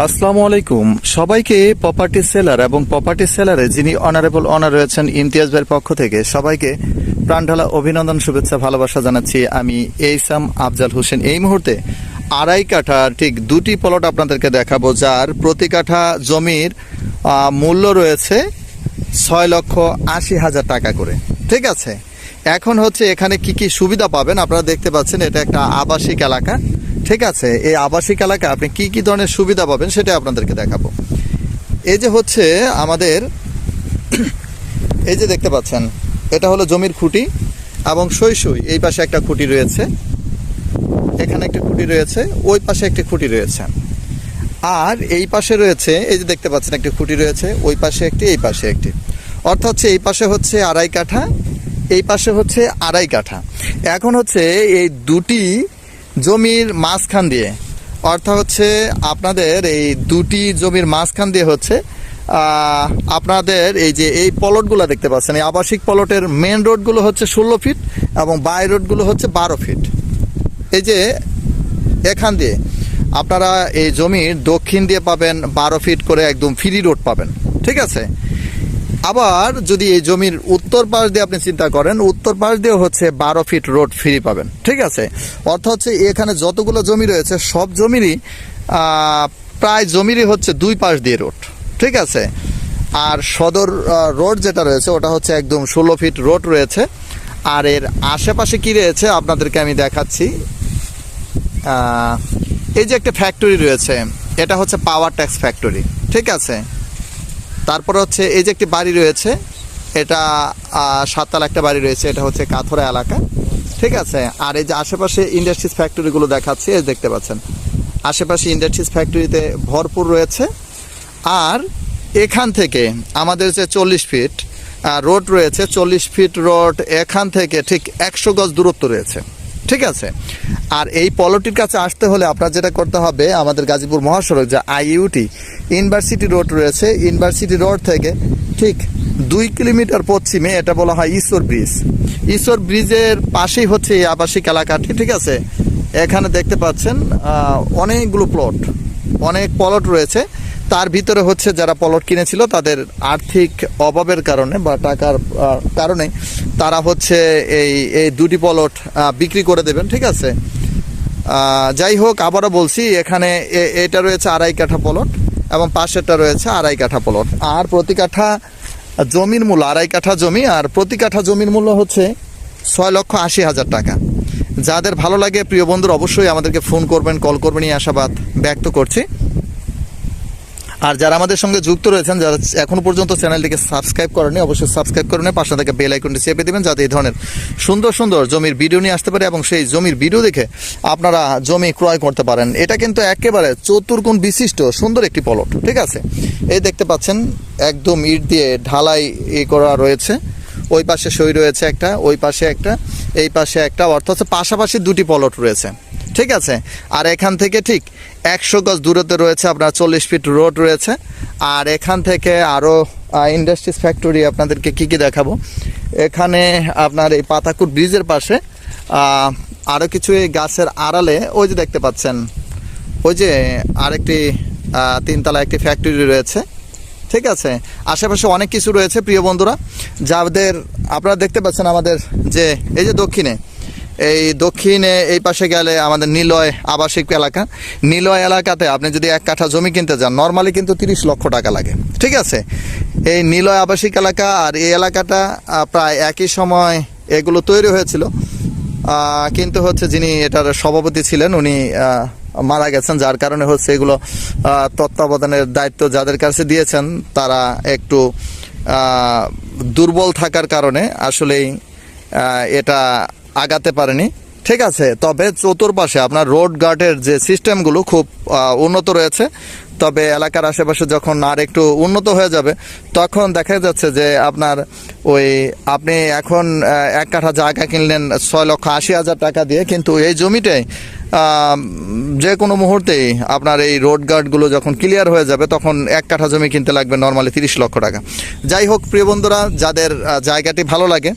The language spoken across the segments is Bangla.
আসসালামু আলাইকুম। সবাইকে প্রপার্টি সেলার এবং প্রপার্টি সেলারে যিনি অনারেবল অনার রয়েছেন ইমতিয়াজ ভাইয়ের পক্ষ থেকে সবাইকে প্রাণঢালা অভিনন্দন, শুভেচ্ছা, ভালোবাসা জানাচ্ছি আমি এইসাম আফজাল হোসেন। এই মুহূর্তে আড়াই কাঠা ঠিক দুটি প্লট আপনাদেরকে দেখাবো, যার প্রতি কাঠা জমির মূল্য রয়েছে ছয় লক্ষ আশি হাজার টাকা করে। ঠিক আছে? এখন হচ্ছে এখানে কি কি সুবিধা পাবেন আপনারা দেখতে পাচ্ছেন, এটা একটা আবাসিক এলাকা। ঠিক আছে, এই আবাসিক এলাকা আপনি কি কি ধরনের সুবিধা পাবেন সেটা আপনাদেরকে দেখাবো। এই যে হচ্ছে আমাদের, এই যে দেখতে পাচ্ছেন, এটা হলো জমির খুঁটি এবং সই সই। এই পাশে একটা খুঁটি রয়েছে, এখানে একটা খুঁটি রয়েছে, ওই পাশে একটি খুঁটি রয়েছে। আর এই পাশে রয়েছে, এই যে দেখতে পাচ্ছেন একটি খুঁটি রয়েছে, ওই পাশে একটি, এই পাশে একটি। অর্থাৎ হচ্ছে এই পাশে হচ্ছে আড়াই কাঠা, এই পাশে হচ্ছে আড়াই কাঠা। এখন হচ্ছে এই দুটি জমির মাঝখান দিয়ে। অর্থাৎ হচ্ছে আপনাদের এই দুটি জমির মাঝখান দিয়ে হচ্ছে আপনাদের এই যে এই পলটগুলো দেখতে পাচ্ছেন, এই আবাসিক পলটের মেন রোডগুলো হচ্ছে ষোলো ফিট এবং বাই রোডগুলো হচ্ছে বারো ফিট এই যে এখান দিয়ে আপনারা এই জমির দক্ষিণ দিয়ে পাবেন বারো ফিট করে একদম ফ্রি রোড পাবেন, ঠিক আছে? আবার যদি এই জমির উত্তর পাশ দিয়ে আপনি চিন্তা করেন, উত্তর পাশ দিয়ে হচ্ছে বারো ফিট রোড ফ্রি পাবেন। ঠিক আছে? অর্থাৎ হচ্ছে এখানে যতগুলো জমি রয়েছে, সব জমিরই প্রায় জমিরই হচ্ছে দুই পাশ দিয়ে রোড। ঠিক আছে? আর সদর রোড যেটা রয়েছে, ওটা হচ্ছে একদম ষোলো ফিট রোড রয়েছে। আর এর আশেপাশে কি রয়েছে, আপনাদেরকে আমি দেখাচ্ছি। এই যে একটা ফ্যাক্টরি রয়েছে, এটা হচ্ছে পাওয়ার ট্যাক্স ফ্যাক্টরি ঠিক আছে? তারপরে হচ্ছে এই যে একটি বাড়ি রয়েছে, এটা সাততাল একটা বাড়ি রয়েছে, এটা হচ্ছে কাথরা এলাকা। ঠিক আছে? আর এই যে আশেপাশে ইন্ডাস্ট্রিজ ফ্যাক্টরিগুলো দেখাচ্ছি, এই দেখতে পাচ্ছেন। আশেপাশে ইন্ডাস্ট্রিজ ফ্যাক্টরিতে ভরপুর রয়েছে। আর এখান থেকে আমাদের যে চল্লিশ ফিট রোড রয়েছে, চল্লিশ ফিট রোড, এখান থেকে ঠিক একশো গজ দূরত্ব রয়েছে। ঠিক আছে। আর এই পলটির কাছে আসতে হলে আপনার যেটা করতে হবে, আমাদের গাজীপুর মহাসড়ক যে আইইউটি, ইউনিভার্সিটি রোড রয়েছে। ইউনিভার্সিটি রোড থেকে ঠিক দুই কিলোমিটার পশ্চিমে এটা বলা হয় ঈশ্বর ব্রিজ। ঈশ্বর ব্রিজের পাশেই হচ্ছে এই আবাসিক এলাকাটি, ঠিক আছে? এখানে দেখতে পাচ্ছেন অনেকগুলো প্লট অনেক প্লট রয়েছে। তার ভিতরে হচ্ছে যারা প্লট কিনেছিল, তাদের আর্থিক অভাবের কারণে বা টাকার কারণে তারা হচ্ছে এই এই দুটি প্লট বিক্রি করে দেবেন, ঠিক আছে? যাই হোক, আবারও বলছি, এখানে এটা রয়েছে আড়াই কাঠা প্লট এবং পাশেরটা রয়েছে আড়াই কাঠা প্লট। আর প্রতি কাঠা জমির মূল্য, আড়াই কাঠা জমি, আর প্রতি কাঠা জমির মূল্য হচ্ছে ছয় লক্ষ আশি হাজার টাকা। যাদের ভালো লাগে, প্রিয় বন্ধুর, অবশ্যই আমাদেরকে ফোন করবেন, কল করবেন, এই আশাবাদ ব্যক্ত করছি। আর যারা আমাদের সঙ্গে যুক্ত রয়েছেন, যারা এখনও পর্যন্ত চ্যানেলটিকে সাবস্ক্রাইব করেনি অবশ্যই সাবস্ক্রাইব করে নিয়ে পাশে থেকে বেল আইকনটি চেপে দেবেন যাতে এই ধরনের সুন্দর সুন্দর জমির ভিডিও নিয়ে আসতে পারে এবং সেই জমির ভিডিও দেখে আপনারা জমি ক্রয় করতে পারেন। এটা কিন্তু একেবারে চতুর্গুণ বিশিষ্ট, সুন্দর একটি পলট, ঠিক আছে? এই দেখতে পাচ্ছেন, একদম ইট দিয়ে ঢালাই ই করা রয়েছে। ওই পাশে সই রয়েছে একটা, ওই পাশে একটা, এই পাশে একটা, অর্থাৎ পাশাপাশি দুটি পলট রয়েছে। ঠিক আছে? আর এখান থেকে ঠিক একশো গজ দূরত্বে রয়েছে আপনার চল্লিশ ফিট রোড রয়েছে। আর এখান থেকে আরও ইন্ডাস্ট্রিজ ফ্যাক্টরি আপনাদেরকে কি কি দেখাবো? এখানে আপনার এই পাতাকুট ব্রিজের পাশে আরও কিছু এই গাছের আড়ালে, ওই যে দেখতে পাচ্ছেন, ওই যে আরেকটি তিনতলা একটি ফ্যাক্টরি রয়েছে। ঠিক আছে? আশেপাশে অনেক কিছু রয়েছে, প্রিয় বন্ধুরা। যাদের, আপনারা দেখতে পাচ্ছেন আমাদের যে, এই যে দক্ষিণে এই দক্ষিণে এই পাশে গেলে আমাদের নিলয় আবাসিক এলাকা। নিলয় এলাকাতে আপনি যদি এক কাঠা জমি কিনতে যান নর্মালি কিন্তু তিরিশ লক্ষ টাকা লাগে। ঠিক আছে? এই নিলয় আবাসিক এলাকা আর এই এলাকাটা প্রায় একই সময় এগুলো তৈরি হয়েছিল। কিন্তু হচ্ছে যিনি এটার সভাপতি ছিলেন, উনি মারা গেছেন। যার কারণে হচ্ছে এগুলো তত্ত্বাবধানের দায়িত্ব যাদের কাছে দিয়েছেন, তারা একটু দুর্বল থাকার কারণে আসলেই এটা আগাতে পারেনি। ঠিক আছে, তবে চতুর্পাশে আপনার রোড গার্ডের যে সিস্টেমগুলো খুব উন্নত রয়েছে। তবে এলাকার আশেপাশে যখন আর একটু উন্নত হয়ে যাবে, তখন দেখা যাচ্ছে যে আপনার ওই আপনি এখন এক কাঠা জায়গা কিনলেন ছয় লক্ষ আশি হাজার টাকা দিয়ে, কিন্তু এই জমিটাই যে কোনো মুহূর্তেই আপনার এই রোড গার্ডগুলো যখন ক্লিয়ার হয়ে যাবে, তখন এক কাঠা জমি কিনতে লাগবে নর্মালি তিরিশ লক্ষ টাকা। যাই হোক, প্রিয় বন্ধুরা, যাদের জায়গাটি ভালো লাগে,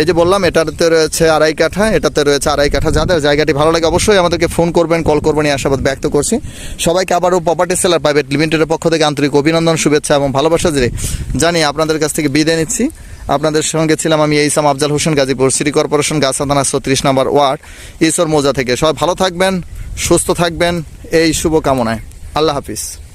এই যে বললাম, এটাতে রয়েছে আড়াই কাঠা, এটাতে রয়েছে আড়াই কাঠা। যাদের জায়গাটি ভালো লাগে, অবশ্যই আমাদেরকে ফোন করবেন কল করবেন, এই আশাবাদ ব্যক্ত করছি। সবাইকে আবারও প্রপার্টি সেলার প্রাইভেট লিমিটেডের পক্ষ থেকে আন্তরিক অভিনন্দন, শুভেচ্ছা এবং ভালোবাসা জানি আপনাদের কাছ থেকে বিদায় নিচ্ছি। আপনাদের সঙ্গে ছিলাম আমি এইসাম আফজাল হোসেন, গাজীপুর সিটি কর্পোরেশন, গাছাদানা ছত্রিশ নম্বর ওয়ার্ড, ঈশ্বর মৌজা থেকে। সবাই ভালো থাকবেন, সুস্থ থাকবেন, এই শুভকামনায়। আল্লাহ হাফিজ।